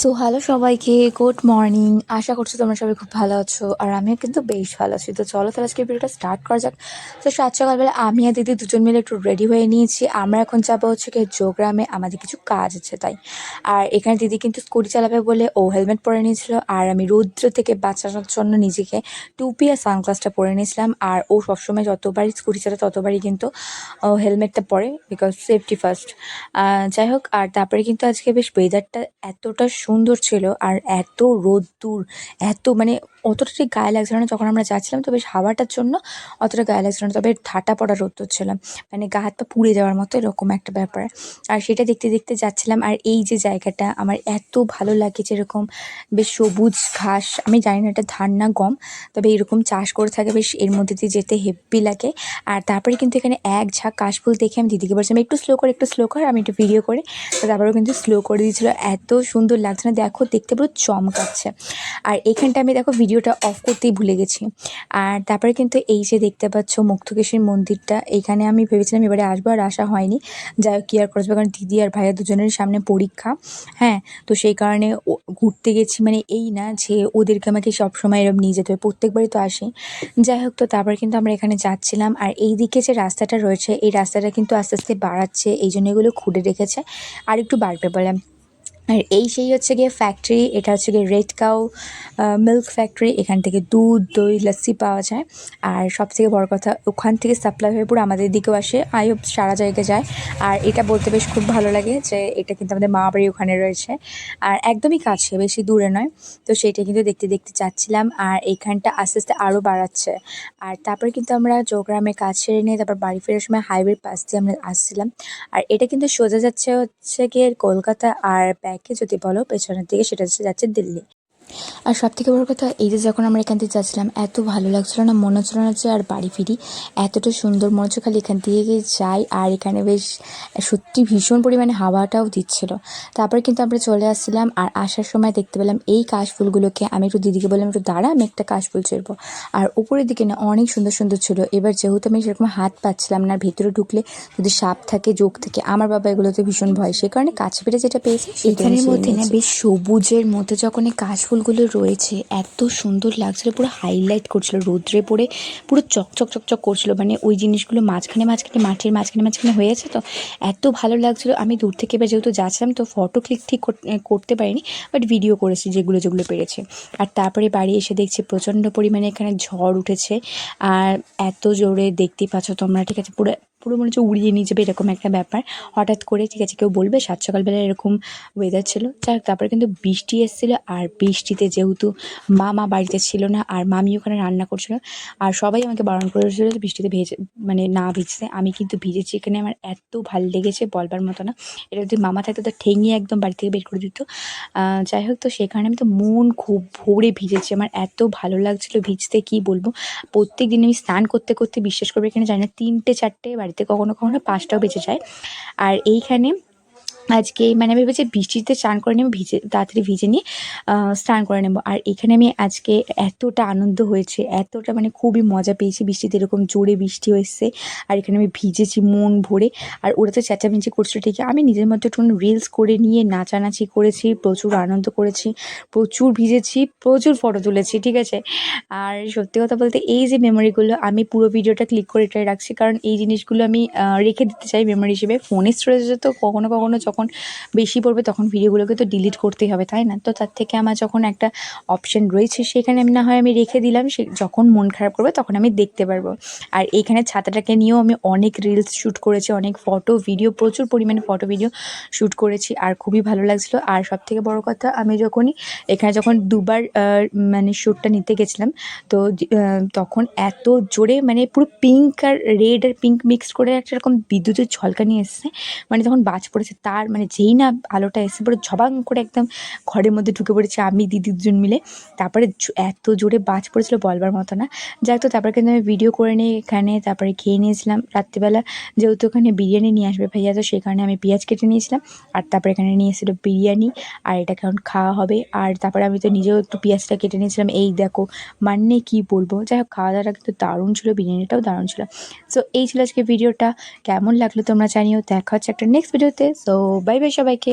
So hello সবাইকে good morning আশা করছি তোমরা সবাই খুব ভালো আছো, আর আমিও কিন্তু বেশ ভালো আছি। তো চলো তাহলে আজকে ভিডিওটা স্টার্ট করা যাক। তো সাত সকালবেলা আমি আর দিদি দুজন মিলে একটু রেডি হয়ে নিয়েছি। আমরা এখন যাব হচ্ছে কি যোগ্রামে আমাদের কিছু কাজ আছে তাই। আর এখানে দিদি কিন্তু স্কুটি চালাবে বলে ও হেলমেট পরে নিয়েছিল, আর আমি রৌদ্র থেকে বাঁচানোর জন্য নিজেকে টুপি আর সানগ্লাসটা পরে নিয়েছিলাম। আর ও সবসময় যতবারই স্কুটি চালায়, ততবারই কিন্তু হেলমেটটা পরে বিকজ সেফটি ফার্স্ট যাই হোক, আর তারপরে কিন্তু আজকে বেশ ওয়েদারটা এতটা সুন্দর ছিল আর এত রোদ্দুর এত মানে অতটা ঠিক গায়ে লাগছিল না যখন আমরা যাচ্ছিলাম, তো বেশ হাওয়াটার জন্য অতটা গায়ে লাগছিল না। তবে ঠাটা পড়া রোদ্দুর ছিল। মানে গা হাত পা পুড়ে যাওয়ার মতো এরকম একটা ব্যাপার। আর সেটা দেখতে দেখতে যাচ্ছিলাম, আর এই যে জায়গাটা আমার এত ভালো লাগে যেরকম বেশ সবুজ ঘাস, আমি জানি না এটা ধান না গম, তবে এরকম চাষ করে থাকে বেশ এর মধ্যে দিয়ে যেতে হেব্বি লাগে। আর তারপরে কিন্তু এখানে এক ঝাঁক কাশফুল দেখে আমি দিদিকে বলছিলাম, একটু স্লো করে, একটু স্লো করে। আমি একটু ভিডিও করে তারপরেও কিন্তু স্লো করে দিয়েছিলো। এত সুন্দর লাগছে না, দেখো, দেখতে পুরো চমকাচ্ছে। আর এখানটা আমি, দেখো ভিডিওটা অফ করতেই ভুলে গেছি। আর তারপরে কিন্তু এই যে দেখতে পাচ্ছ মুক্তকেশীর মন্দিরটা, এখানে আমি ভেবেছিলাম এবারে আসব আর আসা হয়নি। যাই হোক, কি আর করব কারণ দিদি আর ভাইয়া দুজনের সামনে পরীক্ষা হ্যাঁ? তো সেই কারণে ঘুরতে গেছি। মানে এই না যে ওদেরকে আমাকে সবসময় এরকম নিয়ে যেতে হবে প্রত্যেকবারই তো আসি। যাই হোক, তো তারপর কিন্তু আমরা এখানে যাচ্ছিলাম। আর এই দিকে যে রাস্তাটা রয়েছে, এই রাস্তাটা কিন্তু আস্তে আস্তে বাড়াচ্ছে, এই জন্য এগুলো খুঁড়ে রেখেছে। আর একটু বাড়বে বলে আর এই সেই হচ্ছে গিয়ে ফ্যাক্টরি এটা হচ্ছে গিয়ে রেড কাউ মিল্ক ফ্যাক্টরি এখান থেকে দুধ, দই লস্যি পাওয়া যায়। আর সব থেকে বড় কথা, ওখান থেকে সাপ্লাই হয়ে পুরো আমাদের দিকেও আসে আইও সারা জায়গায় যায়। আর এটা বলতে বেশ খুব ভালো লাগে যে এটা কিন্তু আমাদের মা বাড়ি ওখানে রয়েছে। আর একদমই কাছে, বেশি দূরে নয়। তো সেটা কিন্তু দেখতে দেখতে যাচ্ছিলাম আর এইখানটা আস্তে আস্তে আরও বাড়াচ্ছে। আর তারপরে কিন্তু আমরা চৌগ্রামে কাজ সেরে নিয়ে তারপর বাড়ি ফেরার সময় হাইওয়ের পাশ দিয়ে আমরা আসছিলাম। আর এটা কিন্তু সোজা যাচ্ছে হচ্ছে গিয়ে কলকাতা আর ব্যাকে যদি বলো পেছনের দিকে সেটা হচ্ছে যাচ্ছে দিল্লি। আর সব থেকে বড় কথা এই যে যখন আমরা এখান থেকে যাচ্ছিলাম এত ভালো লাগছিল না মনে হচ্ছিল না যে আর বাড়ি ফিরি। এতটা সুন্দর মনে হচ্ছে খালি এখান থেকে যাই আর এখানে বেশ সত্যি ভীষণ পরিমাণে হাওয়াটাও দিচ্ছিল। তারপরে কিন্তু আমরা চলে আসছিলাম আর আসার সময় দেখতে পেলাম এই কাশফুলগুলোকে আমি একটু দিদিকে বললাম একটু দাঁড়া আমি একটা কাশফুল ছিড়বো। আর উপরের দিকে না অনেক সুন্দর সুন্দর ছিল। এবার যেহেতু আমি সেরকম হাত পাচ্ছিলাম না ভেতরে ঢুকলে যদি সাপ থাকে যোগ থাকে আমার বাবা এগুলোতে ভীষণ ভয়। সে কারণে কাছে পেরে যেটা পেয়েছি এখানের মধ্যে না বেশ সবুজের মধ্যে যখন এই কাশফুলগুলো রয়েছে। এত সুন্দর লাগছিল, পুরো হাইলাইট করছিল, রোদ্রে পড়ে পুরো চকচক চকচক করছিল। মানে ওই জিনিসগুলো মাঝখানে মাঝখানে, মাঠের মাঝখানে মাঝখানে হয়েছে তো এত ভালো লাগছিল। আমি দূর থেকে এবার যেহেতু যাচ্ছিলাম তো ফটো ক্লিক ঠিক করতে পারিনি বাট ভিডিও করেছি যেগুলো যেগুলো পেরেছে। আর তারপরে বাড়ি এসে দেখছি প্রচণ্ড পরিমাণে এখানে ঝড় উঠেছে। আর এত জোরে দেখতেই পাচ্ছ তোমরা, ঠিক আছে? পুরো পুরো মনে হচ্ছে উড়িয়ে নিয়ে যাবে এরকম একটা ব্যাপার। হঠাৎ করে, ঠিক আছে, কেউ বলবে, সাত সকালবেলা এরকম ওয়েদার ছিল। যাক, তারপরে কিন্তু বৃষ্টি এসেছিল আর বৃষ্টিতে যেহেতু মামা বাড়িতে ছিল না আর মামি ওখানে রান্না করছিল, আর সবাই আমাকে বারণ করেছিল বৃষ্টিতে ভেজে মানে না ভিজতে। আমি কিন্তু ভিজেছি এখানে, আমার এত ভালো লেগেছে বলবার মতো না। এটা যদি মামা থাকতো তো ঠেঙিয়ে একদম বাড়ি থেকে বের করে দিত। যাই হোক, তো কারণে আমি তো মন খুব ভরে ভিজেছি। আমার এত ভালো লাগছিল ভিজতে, কি বলব? প্রত্যেক দিন আমি স্নান করতে করতে বিশ্বাস করবে এখানে জানি না, তিনটে, চারটে বাড়িতে কখনো কখনো পাঁচটাও বেঁচে যায়। আর এইখানে আজকে মানে আমি ভেবেছি বৃষ্টিতে স্নান করে নেব, ভিজে, তাড়াতাড়ি ভিজে নিয়ে স্নান করে নেব। আর এখানে আমি আজকে এতটা আনন্দ হয়েছে, এতটা মানে খুবই মজা পেয়েছি বৃষ্টিতে, এরকম জোরে বৃষ্টি হয়েছে। আর এখানে আমি ভিজেছি মন ভরে। আর ওরা তো চেঁচামেচি করছিল ঠিকই আমি নিজের মধ্যে একটু রিলস করে নিয়ে নাচানাচি করেছি, প্রচুর আনন্দ করেছি, প্রচুর ভিজেছি, প্রচুর ফটো তুলেছি, ঠিক আছে? আর সত্যি কথা বলতে, এই যে মেমোরিগুলো আমি পুরো ভিডিওটা ক্লিক করে এটাই রাখছি। কারণ এই জিনিসগুলো আমি রেখে দিতে চাই মেমোরি হিসেবে। ফোনের স্টোরেজে তো কখনো কখনো যখন বেশি পড়বে তখন ভিডিওগুলোকে তো ডিলিট করতেই হবে, তাই না? তো তার থেকে আমার যখন একটা অপশন রয়েছে সেখানে আমি না হয় আমি রেখে দিলাম, সে যখন মন খারাপ করবে তখন আমি দেখতে পারব। আর এইখানে ছাতাটাকে নিয়েও আমি অনেক রিলস শ্যুট করেছি, অনেক ফটো ভিডিও প্রচুর পরিমাণে ফটো ভিডিও শ্যুট করেছি আর খুবই ভালো লাগছিল। আর সব থেকে বড় কথা, আমি যখনই এখানে যখন দুবার মানে শ্যুটটা নিতে গেছিলাম, তো তখন এত জোরে মানে পুরো পিঙ্ক আর রেড আর পিঙ্ক মিক্স করে একটা এরকম বিদ্যুতের ঝলকানি এসছে মানে তখন বাজ পড়েছে, তার মানে যেই না আলোটা এসে পড়ে ঝবাং করে একদম ঘরের মধ্যে ঢুকে পড়েছে আমি, দিদি দুজন মিলে। তারপরে এত জোরে বাজ পড়েছিল বলবার মতো না। যাক তো তারপরে কিন্তু আমি ভিডিও করে নিয়ে এখানে, তারপরে খেয়ে নিয়েছিলাম। রাত্রিবেলা যেহেতু ওখানে বিরিয়ানি নিয়ে আসবে ভাইয়া, তো কারণে আমি পেঁয়াজ কেটে নিয়েছিলাম। আর তারপরে এখানে নিয়ে এসেছিল বিরিয়ানি, আর এটা কেমন খাওয়া হবে। আর তারপরে আমি তো নিজেও একটু পেঁয়াজটা কেটে নিয়েছিলাম। এই দেখো মানে কি বলব? যাই হোক, খাওয়া দাওয়াটা কিন্তু দারুণ ছিল, বিরিয়ানিটাও দারুণ ছিল। সো এই ছিল আজকে ভিডিওটা কেমন লাগল তোমরা জানিও। দেখা হচ্ছে একটা নেক্সট ভিডিওতে সো বাই বাই সবাইকে।